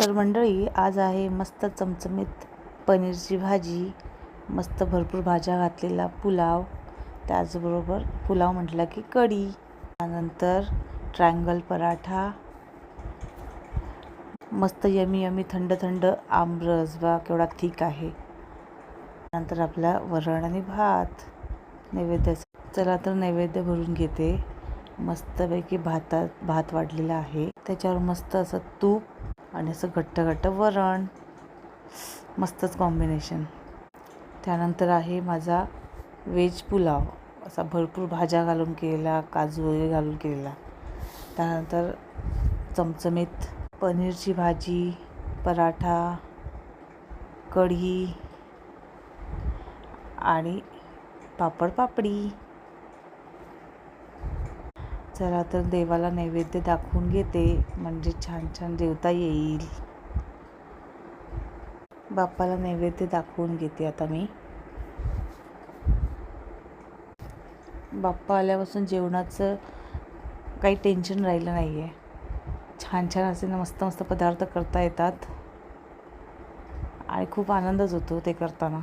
तर मंडळी आज आहे मस्त चमचमीत पनीरची भाजी. मस्त भरपूर भाज्या घातलेला पुलाव. त्याचबरोबर पुलाव म्हटला की कढी. त्यानंतर ट्रँगल पराठा. मस्त यमी यमी थंड थंड आमरस बा केवढा थिक आहे. नंतर आपला वरण आणि भात. नैवेद्याचा चला तर नैवेद्य भरून घेते. मस्तपैकी भातात भात वाढलेला आहे. त्याच्यावर मस्त असं तूप आणि असं घट्ट घट्ट वरण. मस्तच कॉम्बिनेशन त्यानंतर आहे माझा व्हेज पुलाव. असा भरपूर भाज्या घालून केलेला काजू वगैरे घालून केलेला. त्यानंतर चमचमीत पनीरची भाजी पराठा कढी आणि पापड पापडी. चला तर देवाला नैवेद्य दाखवून घेते. म्हणजे छान छान जेवता येईल. बाप्पाला नैवेद्य दाखवून घेते आता मी. बाप्पा आल्यापासून जेवणाचं काही टेन्शन राहिलं नाही आहे छान छान असे ना मस्त मस्त पदार्थ करता येतात. आणि खूप आनंदच होतो ते करताना.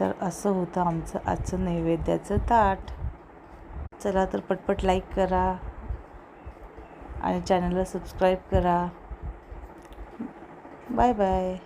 तर असं होतं आमचं आजचं नैवेद्याचं ताट. चला तर पटपट लाईक करा आणि चॅनलला सबस्क्राईब करा. Bye bye